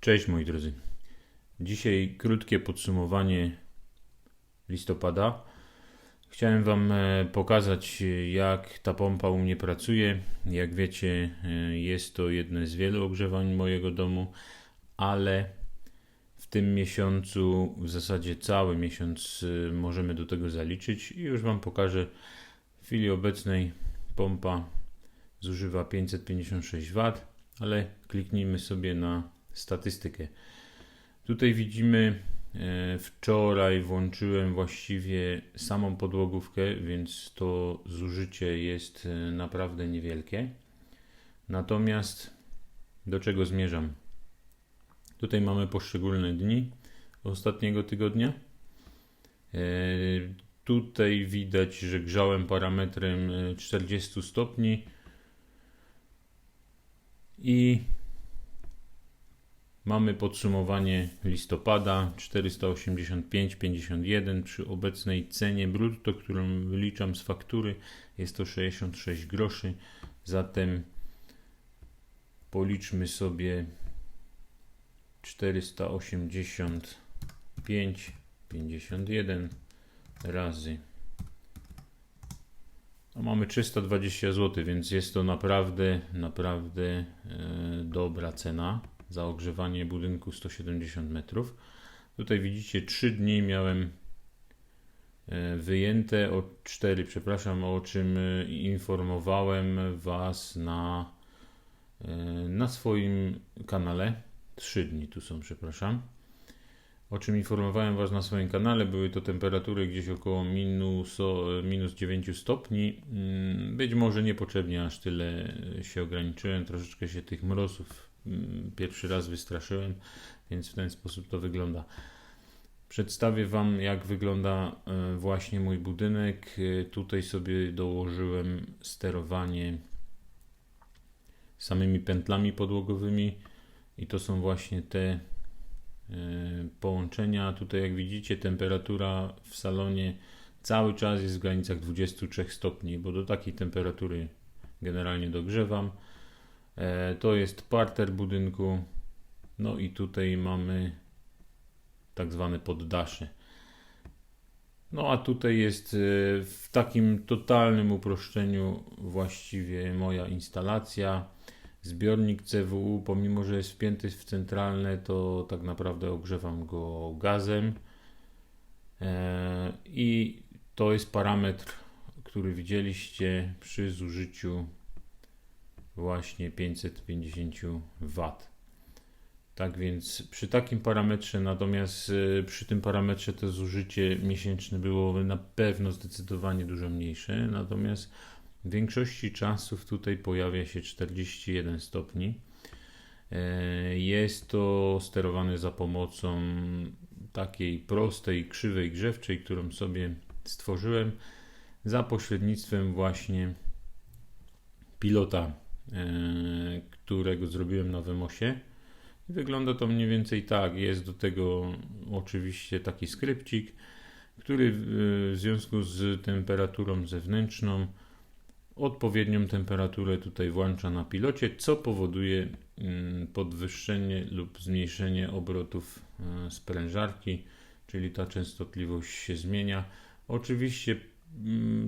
Cześć moi drodzy. Dzisiaj krótkie podsumowanie listopada. Chciałem Wam e, pokazać, e, jak ta pompa u mnie pracuje. Jak wiecie, e, jest to jedne z wielu ogrzewań mojego domu, ale w tym miesiącu, w zasadzie cały miesiąc, możemy do tego zaliczyć i już Wam pokażę. W chwili obecnej pompa zużywa 556 W, ale kliknijmy sobie na statystykę. Tutaj widzimy, e, wczoraj włączyłem właściwie samą podłogówkę, więc to zużycie jest e, naprawdę niewielkie. Natomiast do czego zmierzam? Tutaj mamy poszczególne dni ostatniego tygodnia. E, tutaj widać, że grzałem parametrem 40 stopni i Mamy podsumowanie listopada 485,51 przy obecnej cenie brutto, którą wyliczam z faktury jest to 66 groszy. Zatem policzmy sobie 485,51 razy. No mamy 320 zł, więc jest to naprawdę, naprawdę e, dobra cena za ogrzewanie budynku 170 metrów. Tutaj widzicie 3 dni miałem e, wyjęte, o 4, przepraszam, o czym e, informowałem Was na, e, na swoim kanale. 3 dni tu są, przepraszam. O czym informowałem Was na swoim kanale, były to temperatury gdzieś około minus, minus 9 stopni. Mm, być może niepotrzebnie aż tyle się ograniczyłem, troszeczkę się tych mrozów pierwszy raz wystraszyłem, więc w ten sposób to wygląda. Przedstawię Wam, jak wygląda e, właśnie mój budynek. E, tutaj sobie dołożyłem sterowanie samymi pętlami podłogowymi i to są właśnie te e, połączenia. Tutaj, jak widzicie, temperatura w salonie cały czas jest w granicach 23 stopni, bo do takiej temperatury generalnie dogrzewam. E, to jest parter budynku. No i tutaj mamy tak zwane poddasze. No a tutaj jest e, w takim totalnym uproszczeniu właściwie moja instalacja. Zbiornik CWU, pomimo że jest wpięty w centralne, to tak naprawdę ogrzewam go gazem. E, I to jest parametr, który widzieliście przy zużyciu właśnie 550 W. Tak więc przy takim parametrze, natomiast y, przy tym parametrze to zużycie miesięczne byłoby na pewno zdecydowanie dużo mniejsze, natomiast w większości czasów tutaj pojawia się 41 stopni. E, jest to sterowane za pomocą takiej prostej, krzywej grzewczej, którą sobie stworzyłem za pośrednictwem właśnie pilota którego zrobiłem na Wymosie. Wygląda to mniej więcej tak. Jest do tego oczywiście taki skrypcik, który w związku z temperaturą zewnętrzną odpowiednią temperaturę tutaj włącza na pilocie, co powoduje mm, podwyższenie lub zmniejszenie obrotów e, sprężarki, czyli ta częstotliwość się zmienia. Oczywiście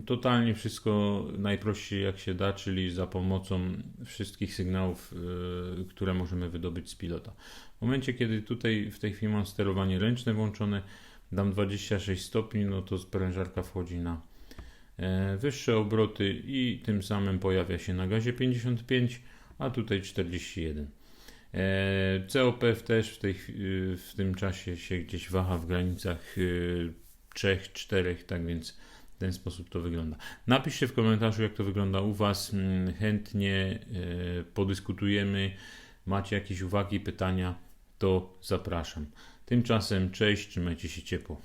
totalnie wszystko najprościej jak się da, czyli za pomocą wszystkich sygnałów, y, które możemy wydobyć z pilota. W momencie, kiedy tutaj w tej chwili mam sterowanie ręczne włączone, dam 26 stopni, no to sprężarka wchodzi na e, wyższe obroty i tym samym pojawia się na gazie 55, a tutaj 41. E, COP też w, tej, w tym czasie się gdzieś waha w granicach 3-4, y, tak więc ten sposób to wygląda. Napiszcie w komentarzu, jak to wygląda u Was. Mm, chętnie e, podyskutujemy. Macie jakieś uwagi, pytania, to zapraszam. Tymczasem cześć, trzymajcie się ciepło.